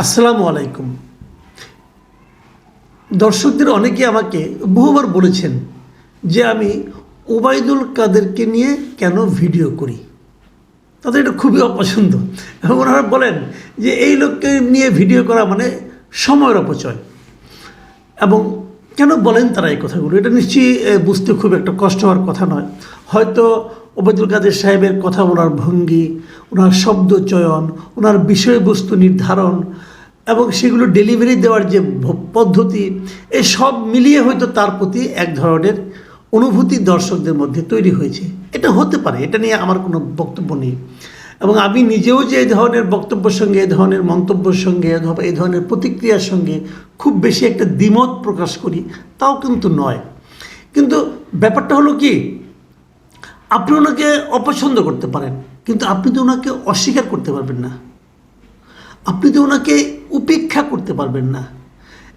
আসসালামু আলাইকুম। দর্শকদের অনেকে আমাকে বহুবার বলেছেন যে আমি ওবায়দুল কাদেরকে নিয়ে কেন ভিডিও করি। তাদের এটা খুবই অপছন্দ। এবং ওনারা বলেন যে এই লোককে নিয়ে ভিডিও করা মানে সময়ের অপচয়। এবং কেন বলেন তারা এই কথাগুলো? এটা নিশ্চয়ই বুঝতে খুব একটা কষ্ট হওয়ার কথা নয়। হয়তো ওবায়দুল কাদের সাহেবের কথা, ওনার ভঙ্গি, ওনার শব্দ চয়ন, ওনার বিষয়বস্তু নির্ধারণ এবং সেগুলো ডেলিভারি দেওয়ার যে পদ্ধতি এই সব মিলিয়ে হয়তো তার প্রতি এক ধরনের অনুভূতি দর্শকদের মধ্যে তৈরি হয়েছে। এটা হতে পারে, এটা নিয়ে আমার কোনো বক্তব্য নেই। এবং আমি নিজেও যে এই ধরনের বক্তব্যের সঙ্গে এ ধরনের মন্তব্যের সঙ্গে অথবা এই ধরনের প্রতিক্রিয়ার সঙ্গে খুব বেশি একটা দ্বিমত প্রকাশ করি, তাও কিন্তু নয়। কিন্তু ব্যাপারটা হলো কি, আপনি ওনাকে অপছন্দ করতে পারেন, কিন্তু আপনি তো ওনাকে অস্বীকার করতে পারবেন না। আপনি তো ওনাকে উপেক্ষা করতে পারবেন না।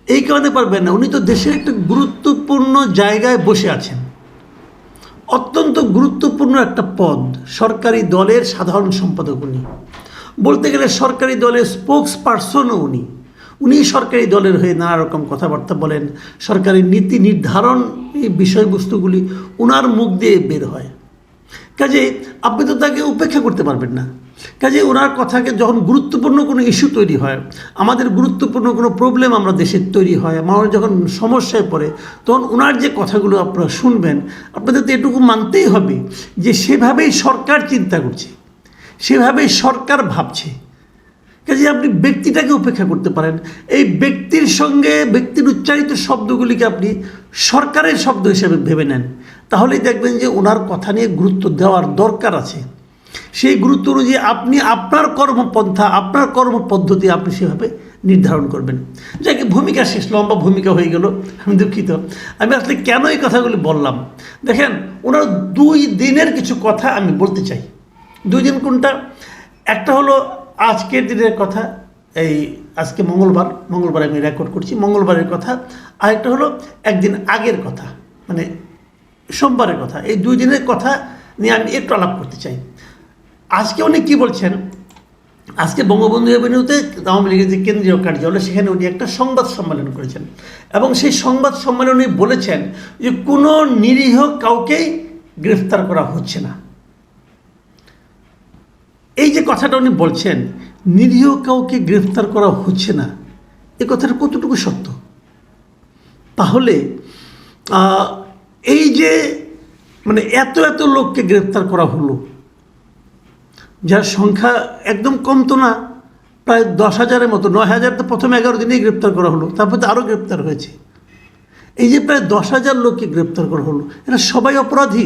এই কারণে পারবেন না। উনি তো দেশের একটা গুরুত্বপূর্ণ জায়গায় বসে আছেন। অত্যন্ত গুরুত্বপূর্ণ একটা পদ, সরকারি দলের সাধারণ সম্পাদক উনি। বলতে গেলে সরকারি দলের স্পোক্স পার্সনও উনি। উনি সরকারি দলের হয়ে নানা রকম কথাবার্তা বলেন, সরকারি নীতি নির্ধারণ এই বিষয়বস্তুগুলি ওনার মুখ দিয়ে বের হয়। কাজে আপনি তো তাকে উপেক্ষা করতে পারবেন না। কাজে ওনার কথাকে যখন গুরুত্বপূর্ণ কোনো ইস্যু তৈরি হয়, আমাদের গুরুত্বপূর্ণ কোনো প্রবলেম আমরা দেশের তৈরি হয়, মানুষ যখন সমস্যায় পড়ে, তখন ওনার যে কথাগুলো আপনারা শুনবেন, আপনাদের তো এটুকু মানতেই হবে যে সেভাবেই সরকার চিন্তা করছে, সেভাবেই সরকার ভাবছে। কাজে আপনি ব্যক্তিটাকে উপেক্ষা করতে পারেন, এই ব্যক্তির সঙ্গে ব্যক্তির উচ্চারিত শব্দগুলিকে আপনি সরকারের শব্দ হিসেবে ভেবে নেন, তাহলেই দেখবেন যে ওনার কথা নিয়ে গুরুত্ব দেওয়ার দরকার আছে। সেই গুরুত্ব অনুযায়ী আপনি আপনার কর্মপন্থা, আপনার কর্মপদ্ধতি আপনি সেভাবে নির্ধারণ করবেন। যাকে ভূমিকা শেষ, লম্বা ভূমিকা হয়ে গেল, আমি দুঃখিত। আমি আসলে কেন এই কথাগুলি বললাম? দেখেন, ওনার দুই দিনের কিছু কথা আমি বলতে চাই। দুই দিন কোনটা? একটা হলো আজকের দিনের কথা, এই আজকে মঙ্গলবার মঙ্গলবার আমি রেকর্ড করছি, মঙ্গলবারের কথা। আরেকটা হলো একদিন আগের কথা মানে সোমবারের কথা। এই দুই দিনের কথা নিয়ে আমি একটু আলাপ করতে চাই। আজকে উনি কী বলছেন? আজকে বঙ্গবন্ধু এভিনিউতে আওয়ামী লীগের যে কেন্দ্রীয় কার্যালয়, সেখানে উনি একটা সংবাদ সম্মেলন করেছেন। এবং সেই সংবাদ সম্মেলনে বলেছেন যে কোনো নিরীহ কাউকেই গ্রেফতার করা হচ্ছে না। এই যে কথাটা উনি বলছেন, নিরীহ কাউকে গ্রেফতার করা হচ্ছে না, এ কথাটা কতটুকু সত্য? তাহলে এই যে মানে এত এত লোককে গ্রেফতার করা হলো যার সংখ্যা একদম কম তো না, প্রায় দশ হাজারের মতো। নয় হাজার তো প্রথম এগারো দিনেই গ্রেপ্তার করা হলো, তারপর তো আরও গ্রেপ্তার হয়েছে। এই যে প্রায় দশ হাজার লোককে গ্রেপ্তার করা হলো, এরা সবাই অপরাধী।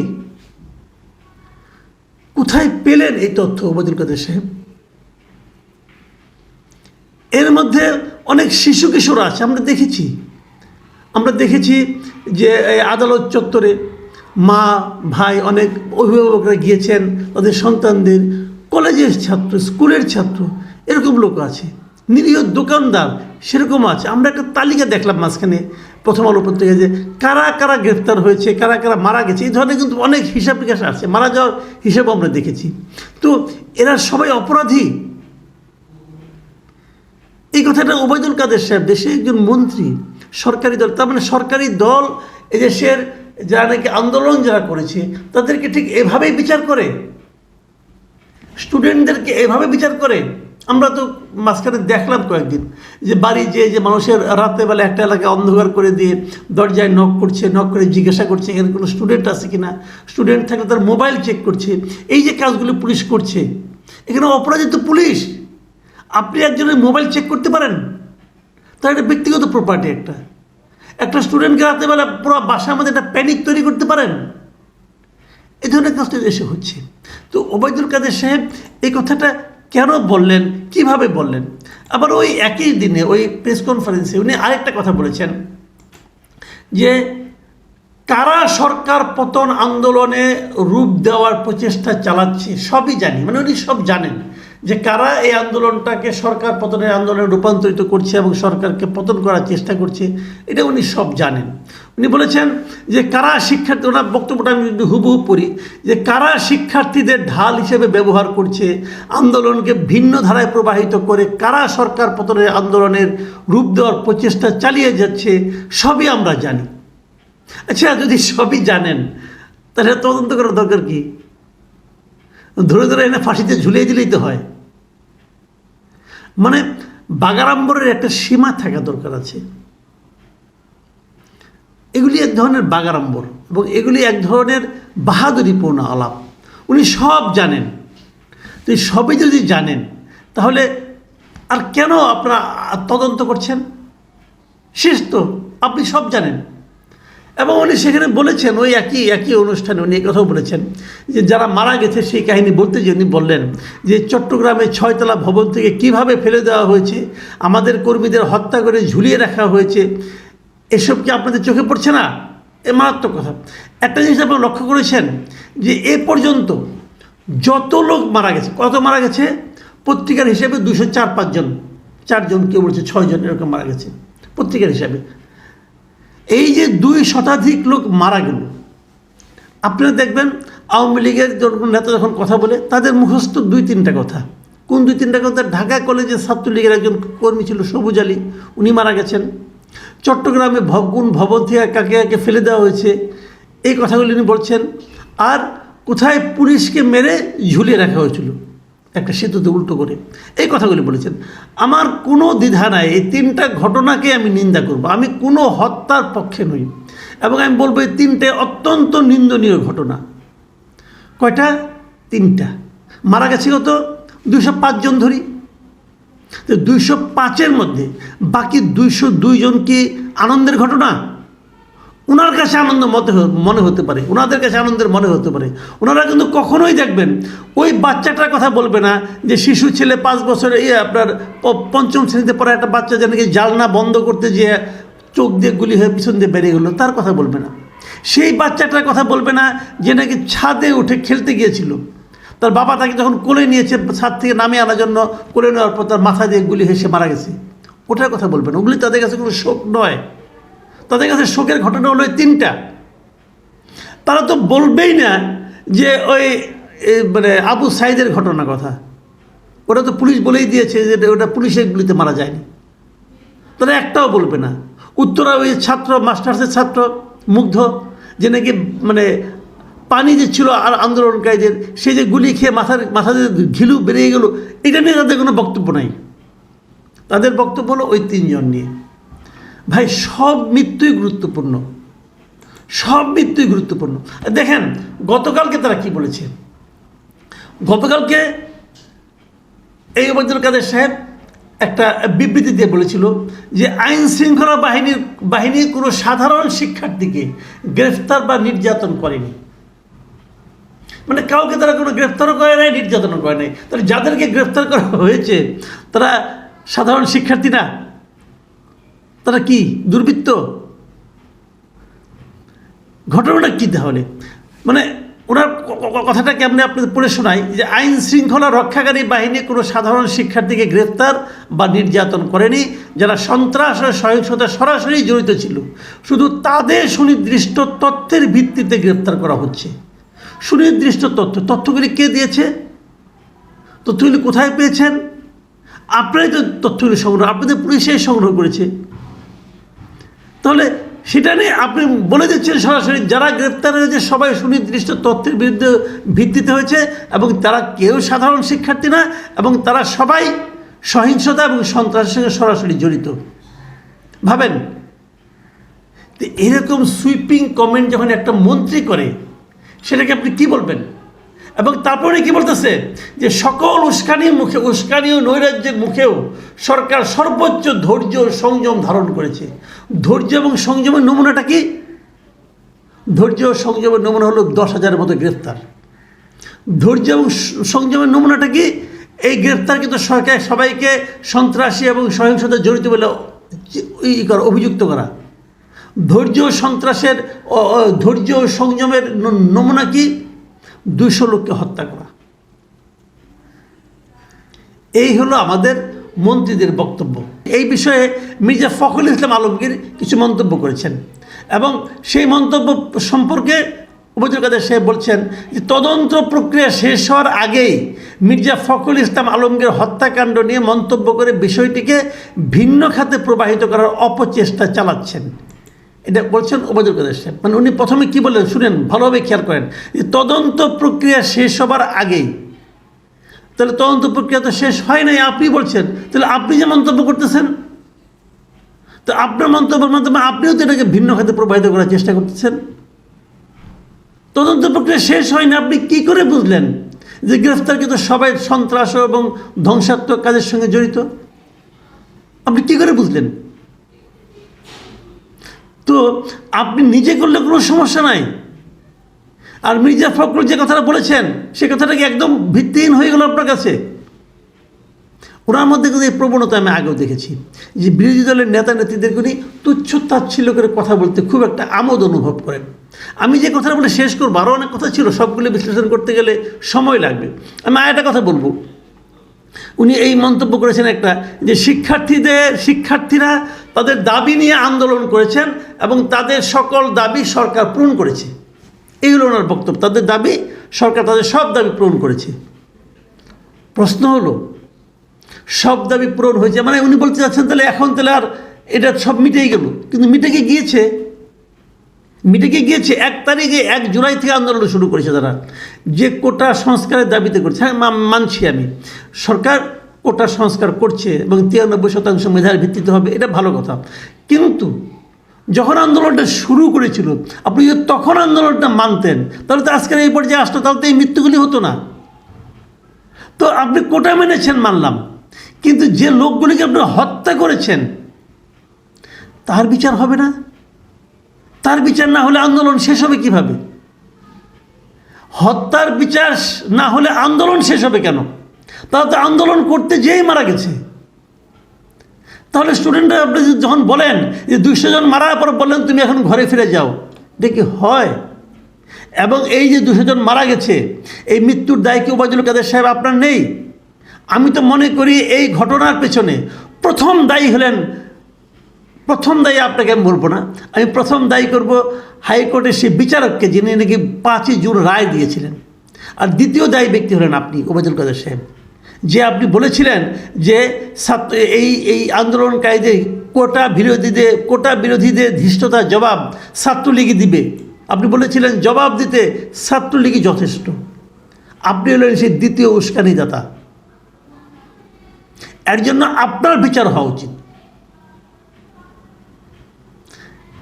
কোথায় পেলেন এই তথ্য ওবায়দুল কাদের সাহেব? এর মধ্যে অনেক শিশু কিশোর আছে, আমরা দেখেছি। আমরা দেখেছি যে আদালত চত্বরে মা, ভাই অনেক অভিভাবকরা গিয়েছেন, তাদের সন্তানদের কলেজের ছাত্র, স্কুলের ছাত্র, এরকম লোক আছে। নিরীহ দোকানদার, সেরকম আছে। আমরা একটা তালিকা দেখলাম মাঝখানে, প্রথম আলো পত্রিকায় যে কারা কারা গ্রেফতার হয়েছে, কারা কারা মারা গেছে, এই ধরনের কিন্তু অনেক হিসাব নিকাশ আছে মারা যাওয়ার হিসাব আমরা দেখেছি। তো এরা সবাই অপরাধী। এই কথাটা ওবায়দুল কাদের সাহেব, দেশে একজন মন্ত্রী, সরকারি দল, তার মানে সরকারি দল এই দেশের যারা নাকি আন্দোলন যারা করেছে, তাদেরকে ঠিক এভাবেই বিচার করে। স্টুডেন্টদেরকে এভাবে বিচার করে, আমরা তো মাঝখানে দেখলাম কয়েকদিন যে বাড়ি যে যে মানুষের রাত্রেবেলা একটা এলাকায় অন্ধকার করে দিয়ে দরজায় নক করছে নক করে জিজ্ঞাসা করছে এখানে কোনো স্টুডেন্ট আছে কি না স্টুডেন্ট থাকলে তার মোবাইল চেক করছে, এই যে কাজগুলো পুলিশ করছে, এখানে অপরাজিত পুলিশ। আপনি একজনের মোবাইল চেক করতে পারেন? তার এটা ব্যক্তিগত প্রপার্টি একটা। একটা স্টুডেন্টকে রাতেবেলা পুরো বাসার মধ্যে একটা প্যানিক তৈরি করতে পারেন? এই ধরনের কাজটা দেশে হচ্ছে। তো ওবায়দুল কাদের সাহেব এই কথাটা কেন বললেন? কীভাবে বললেন? আবার ওই একই দিনে, ওই প্রেস কনফারেন্সে উনি আরেকটা কথা বলেছেন যে, কারা সরকার পতন আন্দোলনে রূপ দেওয়ার প্রচেষ্টা চালাচ্ছে সবই জানি মানে উনি সব জানেন। যে কারা এই আন্দোলনটাকে সরকার পতনের আন্দোলনে রূপান্তরিত করছে এবং সরকারকে পতন করার চেষ্টা করছে, এটা উনি সব জানেন। উনি বলেছেন যে কারা শিক্ষার্থী, ওনার বক্তব্যটা আমি যদি হুবহু পড়ি, যে কারা শিক্ষার্থীদের ঢাল হিসেবে ব্যবহার করছে, আন্দোলনকে ভিন্ন ধারায় প্রবাহিত করে কারা সরকার পতনের আন্দোলনের রূপ দেওয়ার প্রচেষ্টা চালিয়ে যাচ্ছে, সবই আমরা জানি। আচ্ছা যদি সবই জানেন, তাহলে তদন্ত করার দরকার কি? ধরে ধরে এনে ফাঁসিতে ঝুলিয়ে দিলেই তো হয়। মানে বাগাড়ম্বরের একটা সীমা থাকা দরকার আছে। এগুলি এক ধরনের বাগাড়ম্বর এবং এগুলি এক ধরনের বাহাদুরিপূর্ণ আলাপ। উনি সব জানেন। তো সবই যদি জানেন, তাহলে আর কেন আপনারা তদন্ত করছেন? শেষ তো, আপনি সব জানেন। এবং উনি সেখানে বলেছেন, ওই একই একই অনুষ্ঠানে উনি কথাও বলেছেন যে যারা মারা গেছে সেই কাহিনী বলতে যে উনি বললেন যে চট্টগ্রামে ছয়তলা ভবন থেকে কীভাবে ফেলে দেওয়া হয়েছে, আমাদের কর্মীদের হত্যা করে ঝুলিয়ে রাখা হয়েছে, এসব কি আপনাদের চোখে পড়ছে না? এ মারাত্মক কথা। একটা জিনিস আপনারা লক্ষ্য করেছেন যে এ পর্যন্ত যত লোক মারা গেছে, কত মারা গেছে? পত্রিকার হিসেবে দুশো চার, পাঁচজন, চারজন কেউ বলছে, ছয়জন এরকম মারা গেছে, পত্রিকার হিসাবে। এই যে দুই শতাধিক লোক মারা গেল, আপনারা দেখবেন আওয়ামী লীগের নেতা যখন কথা বলে, তাদের মুখস্থ দুই তিনটা কথা। কোন দুই তিনটা কথা? ঢাকা কলেজে ছাত্রলীগের একজন কর্মী ছিল, সবুজ আলী, উনি মারা গেছেন। চট্টগ্রামে ভব কোন ভবন থেকে কাকে কাকে ফেলে দেওয়া হয়েছে, এই কথাগুলি উনি বলছেন। আর কোথায় পুলিশকে মেরে ঝুলিয়ে রাখা হয়েছিল? একটা সেতুতে উল্টো করে। এই কথাগুলি বলেছেন, আমার কোনো দ্বিধা নাই, এই তিনটা ঘটনাকে আমি নিন্দা করব। আমি কোনো হত্যার পক্ষে নই এবং আমি বলব এই তিনটে অত্যন্ত নিন্দনীয় ঘটনা। কয়টা? তিনটা। মারা গেছে কত? দুইশো পাঁচজন ধরি। তো দুইশো পাঁচের মধ্যে বাকি দুইশো দুইজন কি আনন্দের ঘটনা? ওনার কাছে আনন্দ মতে মনে হতে পারে ওনাদের কাছে আনন্দের মনে হতে পারে। ওনারা কিন্তু কখনোই দেখবেন, ওই বাচ্চাটার কথা বলবে না যে শিশু ছেলে পাঁচ বছরে ইয়ে আপনার পঞ্চম শ্রেণীতে পড়া একটা বাচ্চা যে নাকি জালনা বন্ধ করতে যে চোখ দিয়ে গুলি হয়ে পিছন দিয়ে বেরিয়ে গেলো, তার কথা বলবে না। সেই বাচ্চাটার কথা বলবে না যে নাকি ছাদে উঠে খেলতে গিয়েছিল। তার বাবা তাকে যখন কোলে নিয়েছে, ছাদ থেকে নামিয়ে আনার জন্য কোলে নেওয়ার পর তার মাথা দিয়ে গুলি হেসে মারা গেছে। ওটার কথা বলবেন ওগুলি তাদের কাছে কোনো শোক নয়। তাদের কাছে শোকের ঘটনা হলো তিনটা। তারা তো বলবেই না যে ওই মানে আবু সাইদের ঘটনার কথা। ওটা তো পুলিশ বলেই দিয়েছে যে ওটা পুলিশের গুলিতে মারা যায়নি। তারা একটাও বলবে না। উত্তরা ওই ছাত্র, মাস্টার্সের ছাত্র, মুগ্ধ, যে নাকি মানে পানি যে ছিল আর আন্দোলনকারীদের, সে যে গুলি খেয়ে মাথার মাথা দিয়ে ঘিলু বেরিয়ে গেল, এটা নিয়ে তাদের কোনো বক্তব্য নাই। তাদের বক্তব্য হলো ওই তিনজন নিয়ে। ভাই, সব মৃত্যুই গুরুত্বপূর্ণ। সব মৃত্যুই গুরুত্বপূর্ণ। দেখেন, গতকালকে তারা কি বলেছে? গতকালকে এই ওবায়দুল কাদের সাহেব একটা বিবৃতি দিয়ে বলেছিল যে আইন শৃঙ্খলা বাহিনীর বাহিনীর কোনো সাধারণ শিক্ষার্থীকে গ্রেফতার বা নির্যাতন করেনি। মানে কাউকে তারা কোনো গ্রেফতারও করে নাই, নির্যাতনও করে নাই। তাহলে যাদেরকে গ্রেফতার করা হয়েছে, তারা সাধারণ শিক্ষার্থী না? তারা কি? দুর্বৃত্ত? ঘটনাটা কী তাহলে? মানে ওনার ক- ক- কথাটা কেমনি আপনাদের পড়ে শোনাই? যে আইন শৃঙ্খলা রক্ষাকারী বাহিনী কোনো সাধারণ শিক্ষার্থীকে গ্রেফতার বা নির্যাতন করেনি যারা সন্ত্রাস ও সহিংসতা সরাসরি জড়িত ছিল। শুধু তাদের সুনির্দিষ্ট তথ্যের ভিত্তিতে গ্রেফতার করা হচ্ছে। সুনির্দিষ্ট তথ্য। তথ্যগুলি কে দিয়েছে? তথ্যগুলি কোথায় পেয়েছেন? আপনারাই তো তথ্যগুলি সংগ্রহ আপনাদের পুলিশে সংগ্রহ করেছে। তাহলে সেটা নিয়ে আপনি বলে দিচ্ছেন সরাসরি, যারা গ্রেপ্তার হয়েছে সবাই সুনির্দিষ্ট তথ্যের বিরুদ্ধে ভিত্তিতে হয়েছে এবং তারা কেউ সাধারণ শিক্ষার্থী না এবং তারা সবাই সহিংসতা এবং সন্ত্রাসের সঙ্গে সরাসরি জড়িত। ভাবেন? এরকম সুইপিং কমেন্ট যখন একটা মন্ত্রী করে, সেটাকে আপনি কি বলবেন? এবং তারপরে কি বলতেছে? যে সকল উস্কানি মুখে উস্কানি নৈরাজ্যের মুখেও সরকার সর্বোচ্চ ধৈর্য সংযম ধারণ করেছে। ধৈর্য এবং সংযমের নমুনাটা কি? ধৈর্য সংযমের নমুনা হলো দশ হাজারের মতো গ্রেফতার। ধৈর্য এবং সংযমের নমুনাটা কি? এই গ্রেফতার কিন্তু সরকার সবাইকে সন্ত্রাসী এবং সহিংসতা জড়িত বলে ই করা, অভিযুক্ত করা। ধৈর্য সন্ত্রাসের ধৈর্য সংযমের নমুনা কি? দুইশো লোককে হত্যা করা। এই হলো আমাদের মন্ত্রীদের বক্তব্য। এই বিষয়ে মির্জা ফখরুল ইসলাম আলমগীর কিছু মন্তব্য করেছেন এবং সেই মন্তব্য সম্পর্কে উপজেলা কাদের সাহেব বলছেন যে, তদন্ত প্রক্রিয়া শেষ হওয়ার আগেই মির্জা ফখরুল ইসলাম আলমগীর হত্যাকাণ্ড নিয়ে মন্তব্য করে বিষয়টিকে ভিন্ন খাতে প্রবাহিত করার অপচেষ্টা চালাচ্ছেন। এটা বলছেন ওবায়দুল কাদের সাহেব। মানে উনি প্রথমে কি বললেন? শুনেন, ভালোভাবে খেয়াল করেন। যে তদন্ত প্রক্রিয়া শেষ হবার আগেই। তাহলে তদন্ত প্রক্রিয়া তো শেষ হয় নাই, আপনি বলছেন। তাহলে আপনি যে মন্তব্য করতেছেন? তো আপনার মন্তব্যের মাধ্যমে আপনিও তো এটাকে ভিন্ন খাতে প্রবাহিত করার চেষ্টা করতেছেন। তদন্ত প্রক্রিয়া শেষ হয়নি, আপনি কি করে বুঝলেন যে গ্রেফতারকৃত সবাই সন্ত্রাস এবং ধ্বংসাত্মক কাজের সঙ্গে জড়িত? আপনি কি করে বুঝলেন? তো আপনি নিজে করলে কোনো সমস্যা নাই। আর মির্জা ফখরুল যে কথাটা বলেছেন, সে কথাটা কি একদম ভিত্তিহীন হয়ে গেল আপনার কাছে? ওনার মধ্যে কিন্তু এই প্রবণতা আমি আগেও দেখেছি যে বিরোধী দলের নেতা নেত্রীদের উনি তুচ্ছ করে কথা বলতে খুব একটা আমোদ অনুভব করেন। আমি যে কথাটা বলে শেষ করব, আরও অনেক কথা ছিল, সবগুলো বিশ্লেষণ করতে গেলে সময় লাগবে। আমি আর একটা কথা বলব। উনি এই মন্তব্য করেছেন একটা যে শিক্ষার্থীদের, শিক্ষার্থীরা তাদের দাবি নিয়ে আন্দোলন করেছেন এবং তাদের সকল দাবি সরকার পূরণ করেছে। এই হলো ওনার বক্তব্য। তাদের দাবি, সরকার তাদের সব দাবি পূরণ করেছে। প্রশ্ন হলো, সব দাবি পূরণ হয়েছে মানে উনি বলতে চাচ্ছেন তাহলে এখন তাহলে আর এটা সব মিটেই গেল। কিন্তু মিটে গিয়েছে মিটে কি গিয়েছে, এক তারিখে, এক জুলাই থেকে আন্দোলন শুরু করেছে তারা। যে কোটা সংস্কারের দাবিতে করছে হ্যাঁ মানছি আমি। সরকার কোটা সংস্কার করছে এবং তিরানব্বই শতাংশ মেধার ভিত্তিতে হবে, এটা ভালো কথা। কিন্তু যখন আন্দোলনটা শুরু করেছিল, আপনি যদি তখন আন্দোলনটা মানতেন, তাহলে তো আজকের এই পর্যায়ে আসতো, তাহলে তো এই মৃত্যুগুলি হতো না। তো আপনি কোটা মেনেছেন, মানলাম। কিন্তু যে লোকগুলিকে আপনি হত্যা করেছেন, তার বিচার হবে না? তার বিচার না হলে আন্দোলন শেষ হবে কীভাবে? হত্যার বিচার না হলে আন্দোলন শেষ হবে কেন? তাহলে তো আন্দোলন করতে যেই মারা গেছে। তাহলে স্টুডেন্টরা আপনি যখন বলেন যে দুইশো জন মারার পর বললেন, তুমি এখন ঘরে ফিরে যাও। দেখি হয়? এবং এই যে দুশো জন মারা গেছে, এই মৃত্যুর দায় কি ওবায়দুল কাদের সাহেব আপনার নেই? আমি তো মনে করি এই ঘটনার পেছনে প্রথম দায়ী হলেন প্রথম দায়ী আপনাকে আমি বলব না। আমি প্রথম দায়ী করব হাইকোর্টের সেই বিচারককে, যিনি নাকি পাঁচই জুন রায় দিয়েছিলেন। আর দ্বিতীয় দায়ী ব্যক্তি হলেন আপনি, ওবায়দুল কাদের সাহেব। যে আপনি বলেছিলেন যে ছাত্র এই এই আন্দোলনকারীদের কোটা বিরোধীদের কোটা বিরোধীদের ধৃষ্টতার জবাব ছাত্রলীগই দিবে। আপনি বলেছিলেন জবাব দিতে ছাত্রলীগই যথেষ্ট। আপনি হলেন সেই দ্বিতীয় উস্কানিদাতা। এর জন্য আপনার বিচার হওয়া উচিত।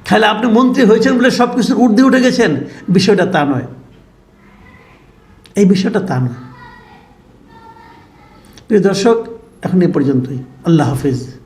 খালি আপনি মন্ত্রী হয়েছেন বলে সব কিছুর ঊর্ধ্বে উঠে গেছেন। বিষয়টা তা নয়। এই বিষয়টা তা নয়। প্রিয় দর্শক, এখন এ পর্যন্তই। আল্লাহ হাফিজ।